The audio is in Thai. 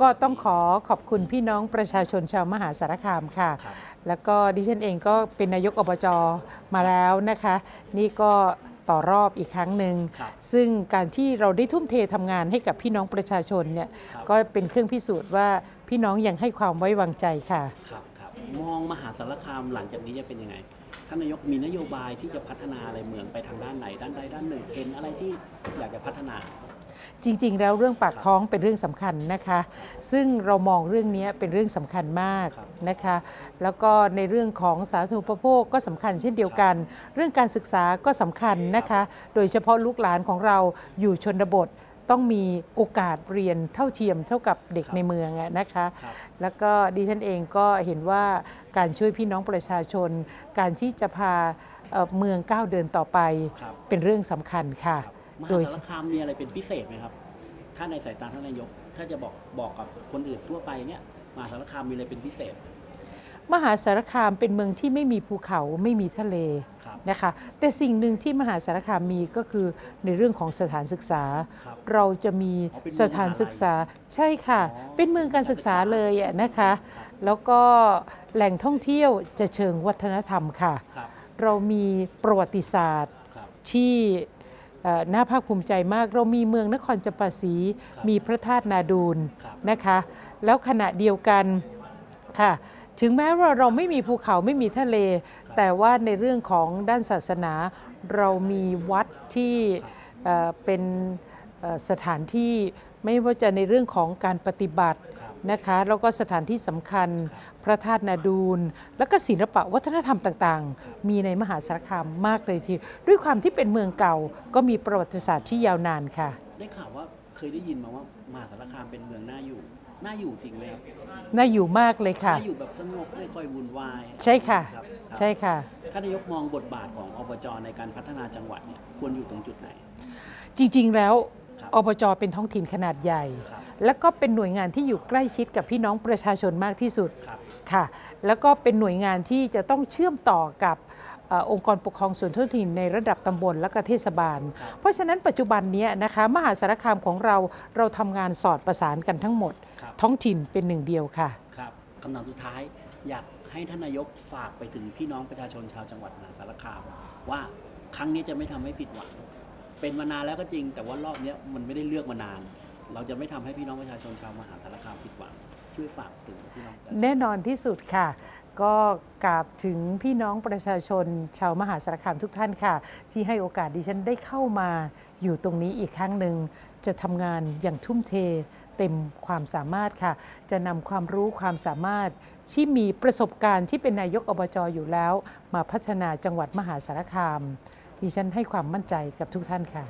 ก็ต้องขอขอบคุณพี่น้องประชาชนชาวมหาสารคามค่ะครับแล้วก็ดิฉันเองก็เป็นนายกอบจมาแล้วนะคะ นี่ก็ต่อรอบอีกครั้งหนึ่งครับซึ่งการที่เราได้ทุ่มเททำงานให้กับพี่น้องประชาชนเนี่ยครับก็เป็นเครื่องพิสูจน์ว่าพี่น้องยังให้ความไว้วางใจค่ะ ครับครับมองมหาสารคามหลังจากนี้จะเป็นยังไงท่านนายกมีนโยบายที่จะพัฒนาอะไรเมืองไปทางด้านไหนด้านใดด้านหนึ่งเห็นอะไรที่อยากจะพัฒนา จริง ๆ แล้วเรื่องปากท้องเป็นเรื่องสำคัญนะคะ ซึ่งเรามองเรื่องนี้เป็นเรื่องสำคัญมากครับนะคะ แล้วก็ในเรื่องของสาธารณูปโภคก็สำคัญเช่นเดียวกัน เรื่องการศึกษาก็สำคัญนะคะ โดยเฉพาะลูกหลานของเราอยู่ชนบทต้องมีโอกาสเรียนเท่าเทียมเท่ากับเด็กครับในเมืองอะนะคะครับแล้วก็ดิฉันเองก็เห็นว่าการช่วยพี่น้องประชาชน การที่จะพาเอ่อเมืองก้าวเดินต่อไปครับเป็นเรื่องสำคัญค่ะ มโดหายสารคามมีอะไรเป็นพิเศษไหมครับ ถ้าในสายตาท่านนายก ถ้าจะบอกบอกกับคนอื่นทั่วไปเนี่ยมหาสารคามมีอะไรเป็นพิเศษ มหาสารคามเป็นเมืองที่ไม่มีภูเขาไม่มีทะเลครับนะคะแต่สิ่งหนึ่งที่มหาสารคามมีก็คือในเรื่องของสถานศึกษาครับเราจะมีอ๋อเป็นเมืองสถานศึกษาใช่ค่ะอ๋อเป็นเมืองการศึกษาเลยอะนะคะ แล้วก็แหล่งท่องเที่ยวจะเชิงวัฒนธรรมค่ะครับเรามีประวัติศาสตร์ครับที่เอ่อ น่าภาคภูมิใจมาก เรามีเมืองนครจำปาสีครับมีพระธาตุนาดูลครับนะคะ แล้วขณะเดียวกันค่ะถึงแม้ว่าเราไม่มีภูเขาไม่มีทะเล แต่ว่าในเรื่องของด้านศาสนา เรามีวัดที่เอ่อเป็นเอ่อสถานที่ไม่ว่าจะในเรื่องของการปฏิบัติครับ นะคะแล้วก็สถานที่สำคัญพระธาตุนาดูลแล้วก็ศิลปะวัฒนธรรมต่างๆ มีในมหาสารคามมากเลยทีเดียวด้วยความที่เป็นเมืองเก่าก็มีประวัติศาสตร์ที่ยาวนานค่ะ ได้ข่าวว่าเคยได้ยินมาว่ามหาสารคามเป็นเมืองน่าอยู่ น่าอยู่จริงไหมครับน่าอยู่มากเลยค่ะ น่าอยู่แบบสงบไม่ค่อยวุ่นวายใช่ค่ะ รับครับใช่ค่ะ ท่านนายกมองบทบาทของอบจในการพัฒนาจังหวัดเนี่ยควรอยู่ตรงจุดไหน จริงๆ แล้วครับ อบจเป็นท้องถิ่นขนาดใหญ่ครับแล้วก็เป็นหน่วยงานที่อยู่ใกล้ชิดกับพี่น้องประชาชนมากที่สุดครับค่ะ แล้วก็เป็นหน่วยงานที่จะต้องเชื่อมต่อกับเออองค์กรปกครองส่วนท้องถิ่นในระดับตำบลและก็เทศบาลครับเพราะฉะนั้นปัจจุบันเนี้ยนะคะมหาสารคามของเราเราทำงานสอดประสานกันทั้งหมดครับท้องถิ่นเป็นหนึ่งเดียวค่ะครับคำถามสุดท้ายอยากให้ท่านนายกฝากไปถึงพี่น้องประชาชนชาวจังหวัดมหาสารคาม ว่าครั้งนี้จะไม่ทำให้ผิดหวัง เป็นมานานแล้วก็จริง แต่ว่ารอบเนี้ยมันไม่ได้เลือกมานาน เราจะไม่ทำให้พี่น้องประชาชนชาวมหาสารคามผิดหวัง ช่วยฝากถึงพี่น้องประชาชน แน่นอนที่สุดค่ะ ก็กราบถึงพี่น้องประชาชน ชาวมหาสารคามทุกท่านค่ะ ที่ให้โอกาสดิฉันได้เข้ามาอยู่ตรงนี้อีกครั้งหนึ่งจะทำงานอย่างทุ่มเท เต็มความสามารถค่ะ จะนำความรู้ความสามารถ ที่มีประสบการณ์ที่เป็นนายกอบจอยู่แล้ว มาพัฒนาจังหวัดมหาสารคาม ดิฉันให้ความมั่นใจกับทุกท่านค่ะ